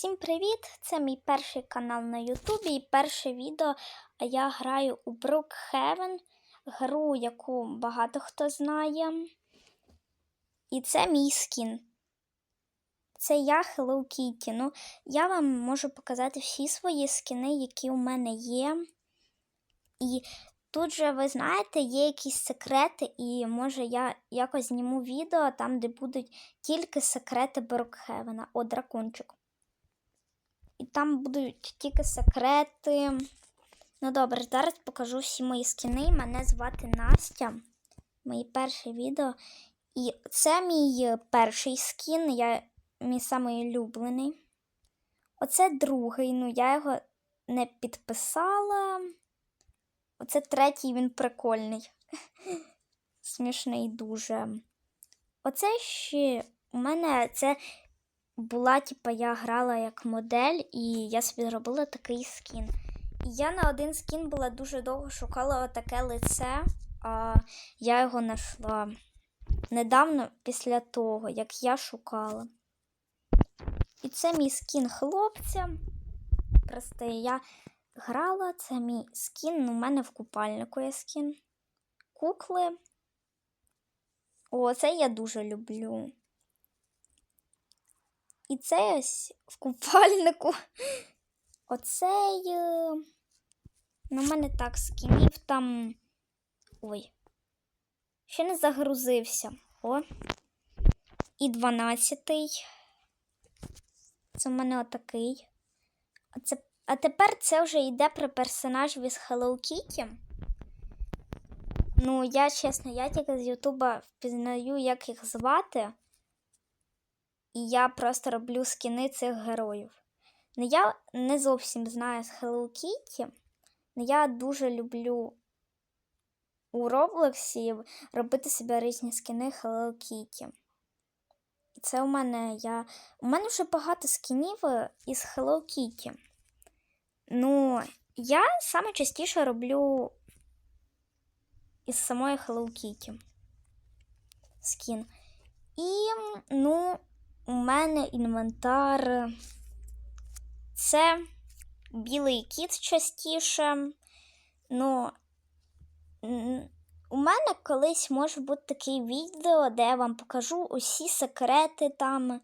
Всім привіт! Це мій перший канал на Ютубі і перше відео. Я граю у Brookhaven, гру, яку багато хто знає. І це мій скін. Це я Hello Kitty. Ну, я вам можу показати всі свої скіни, які у мене є. І тут же, ви знаєте, є якісь секрети, і може я якось зніму відео там, де будуть тільки секрети Брокхевена. О, дракончик. І там будуть тільки секрети. Ну добре, зараз покажу всі мої скіни. Мене звати Настя. Моє перше відео. І це мій перший скін, я мій самий улюблений. Оце другий, ну я його не підписала. Оце третій, він прикольний. Смішний дуже. Оце ще у мене це була, типа, я грала як модель, і я собі зробила такий скін. І я на один скін була дуже довго шукала таке лице, а я його знайшла недавно після того, як я шукала. І це мій скін хлопця. Просто я грала, це мій скін. У мене в купальнику є скін. Кукли. О, це я дуже люблю. І це ось в купальнику. Оцей. е, Ну, мене так скінів там. Ой. Ще не загрузився. О. І дванадцятий. Це в мене отакий. А, це... а тепер це вже йде про персонажів із Hello Kitty. Ну, я чесно, я тільки з Ютуба впізнаю, як їх звати. І я просто роблю скіни цих героїв. Ну, я не зовсім знаю з Hello Kitty, але я дуже люблю у Роблоксі робити собі різні скіни Hello Kitty. Це у мене я. У мене вже багато скінів із Hello Kitty. Ну, я саме частіше роблю із самої Hello Kitty скін. І, ну, у мене інвентар. Це білий кіт частіше. Ну, у мене колись може бути таке відео, де я вам покажу усі секрети там,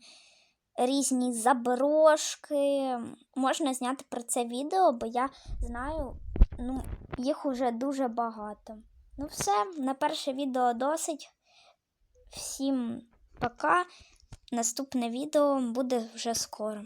різні заброшки. Можна зняти про це відео, бо я знаю, ну, їх уже дуже багато. Ну, все, на перше відео досить. Всім пока. Наступне відео буде вже скоро.